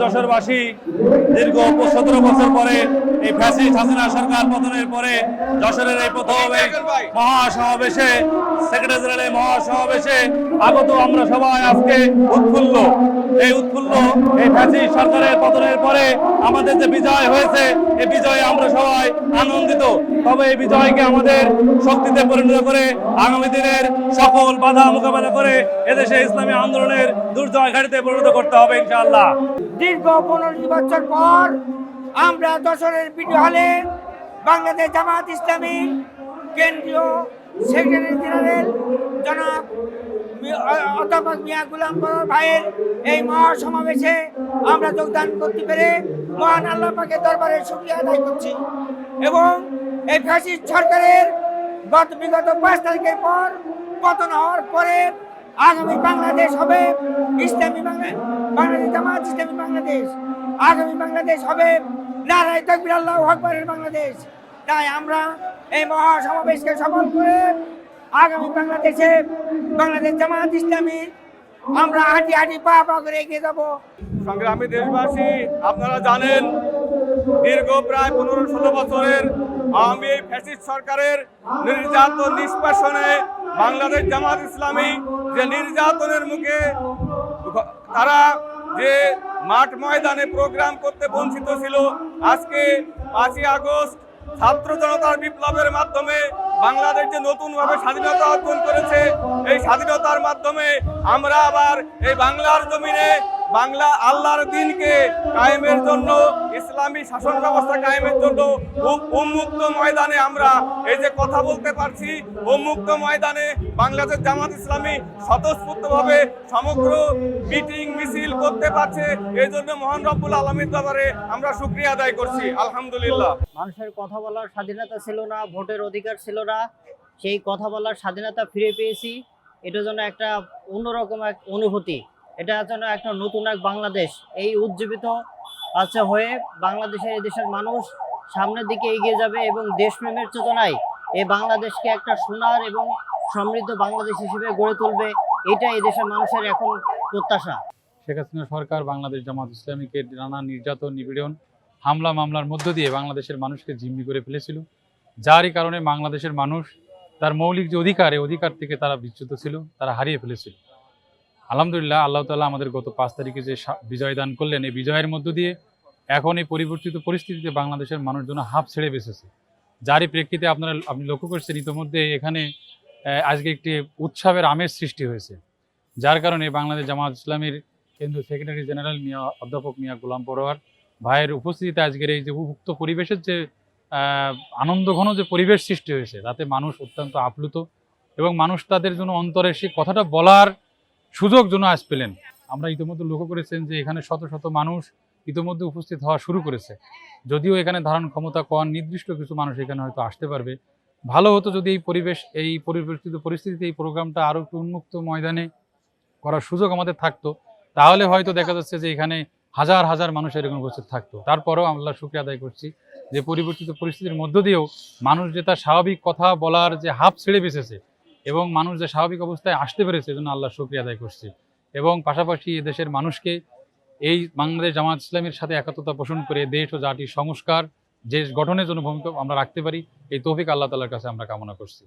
যশোরবাসী দীর্ঘ সতেরো বছর পরে এই ফ্যাসিস্ট হাসিনা সরকার পতনের পরে যশোরের এই প্রথম মহাসমাবেশে সেক্রেটারি জেনারেল মহাসমাবেশে আগত আমরা সবাই আজকে উৎফুল্ল। এই উৎফুল্ল এই ফ্যাসিস্ট সরকারের পতনের পরে আমাদের যে বিজয় হয়েছে, এই বিজয়ে আমরা সবাই আনন্দিত। তবে এই বিজয়কে আমাদের শক্তিতে পরিণত করে আগামী দিনের সকল বাধা মোকাবেলা করে এদেশে ইসলামী আন্দোলনের দুর্জয় ঘাটিতে পরিণত করতে হবে ইনশাআল্লাহ। দীর্ঘ পনেরো বছর পর আমরা দশরের ভিডিও হলে বাংলাদেশ জামাত ইসলামী কেন্দ্রীয় সেক্রেটারি জেনারেল জনাব অধ্যাপক মিয়া গুলাম ভাইয়ের এই মহাসমাবেশে আমরা যোগদান করতে পেরে মহান আল্লাহ পাকের দরবারে শুক্রিয়া আদায় করছি। এবং এই ফ্যাসিস্ট সরকারের গত বিগত পাঁচ তারিখের পর পতন হওয়ার পরে আগামী বাংলাদেশ হবে ইসলামী বাংলা বাংলাদেশ জামাত ইসলামী বাংলাদেশ। আগামী বাংলাদেশ হবে নারায় তকবির, আল্লাহ আকবরের বাংলাদেশ। তাই আমরা এই মহা সমাবেশকে সফল করে আগামী বাংলাদেশে বাংলাদেশ জামাত ইসলামী আমরা হাঁটি হাঁটি পা পা করে এগিয়ে যাব। সংগ্রামী দেশবাসী, আপনারা জানেন দীর্ঘ প্রায় পনেরো ষোলো বছরের আওয়ামী ফ্যাসিস্ট সরকারের নির্যাতন নিষ্পাসনে বাংলাদেশ জামাত ইসলামী যে নির্যাতনের মুখে তারা যে মাঠ ময়দানে প্রোগ্রাম করতে বঞ্চিত ছিল, আজকে পাঁচই আগস্ট ছাত্র জনতার বিপ্লবের মাধ্যমে বাংলাদেশ যে নতুনভাবে স্বাধীনতা অর্জন করেছে, এই স্বাধীনতার মাধ্যমে আমরা আবার এই বাংলার জমিনে বাংলা আল্লাহর দিনকে কায়েমের জন্য, ইসলামী শাসন ব্যবস্থা কায়েমের জন্য উন্মুক্ত ময়দানে আমরা এই যে কথা বলতে পারছি, উন্মুক্ত ময়দানে বাংলাদেশ জামাত ইসলামী স্বতঃস্ফূর্তভাবে সমগ্র মিটিং, মিছিল করতে পারছে। এই জন্য মহান রব্বুল আলমীর ব্যাপারে আমরা শুক্রিয়া আদায় করছি। আলহামদুলিল্লাহ। মানুষের কথা বলার স্বাধীনতা ছিল না, ভোটের অধিকার ছিল না। সেই কথা বলার স্বাধীনতা ফিরে পেয়েছি। এটা যেন একটা অন্যরকম এক অনুভূতি। এটা যেন একটা নতুন এক বাংলাদেশ। এই উজ্জীবিত আছে হয়ে বাংলাদেশের দেশের মানুষ সামনের দিকে এগিয়ে যাবে এবং দেশপ্রেমের চেতনায় এই বাংলাদেশকে একটা সোনার এবং সমৃদ্ধ বাংলাদেশ হিসেবে গড়ে তুলবে। এটা এই দেশের মানুষের এখন প্রত্যাশা। শেখ হাসিনা সরকার, বাংলাদেশ জামাত ইসলামীকে নানা নির্যাতন, নিপীড়ন, হামলা, মামলার মধ্য দিয়ে বাংলাদেশের মানুষকে জিম্মি করে ফেলেছিল। যারই কারণে বাংলাদেশের মানুষ তার মৌলিক যে অধিকার, এই অধিকার থেকে তারা বিচ্যুত ছিল, তারা হারিয়ে ফেলেছিল। আলহামদুলিল্লাহ, আল্লাহ তালা আমাদের গত পাঁচ তারিখে যে বিজয় দান করলেন, এই বিজয়ের মধ্য দিয়ে এখন এই পরিবর্তিত পরিস্থিতিতে বাংলাদেশের মানুষজন হাফ ছেড়ে বেঁচেছে। যারই প্রেক্ষিতে আপনারা আপনি লক্ষ্য করছেন, ইতিমধ্যে এখানে আজকে একটি উৎসবের আমেজ সৃষ্টি হয়েছে। যার কারণে বাংলাদেশ জামাত ইসলামীর কেন্দ্রীয় সেক্রেটারি জেনারেল মিয়া, অধ্যাপক মিয়া গোলাম পরোয়ার ভাইয়ের উপস্থিতিতে আজকের এই যে উক্ত পরিবেশের যে আনন্দঘন যে পরিবেশ সৃষ্টি হয়েছে, তাতে মানুষ অত্যন্ত আপ্লুত এবং মানুষ তাদের জন্য অন্তরে সেই কথাটা বলার সুযোগ জন্য আজ পেলেন। আমরা ইতিমধ্যে লক্ষ্য করেছেন যে এখানে শত শত মানুষ ইতিমধ্যে উপস্থিত হওয়া শুরু করেছে। যদিও এখানে ধারণ ক্ষমতা কম, নির্দিষ্ট কিছু মানুষ এখানে হয়তো আসতে পারবে। ভালো হতো যদি এই পরিবেশ, এই পরিবর্তিত পরিস্থিতিতে এই প্রোগ্রামটা আরও একটু উন্মুক্ত ময়দানে করার সুযোগ আমাদের থাকতো। তাহলে হয়তো দেখা যাচ্ছে যে এখানে হাজার হাজার মানুষ এরকম উপস্থিত থাকতো। তারপরেও আমরা শুক্রিয়া আদায় করছি যে পরিবর্তিত পরিস্থিতির মধ্য দিয়েও মানুষ যে তার স্বাভাবিক কথা বলার যে হাফ ছেড়ে বেঁচেছে এবং মানুষ যে স্বাভাবিক অবস্থায় আসতে পেরেছে, এজন্য আল্লাহ শুক্রিয়া আদায় করছি। এবং পাশাপাশি দেশের মানুষকে এই বাংলাদেশ জামাত ইসলামের সাথে একাত্মতা পোষণ করে দেশ ও জাতির সংস্কার, দেশ গঠনের জন্য ভূমিকা আমরা রাখতে পারি। এই তৌফিক আল্লাহ তালার কাছে আমরা কামনা করছি।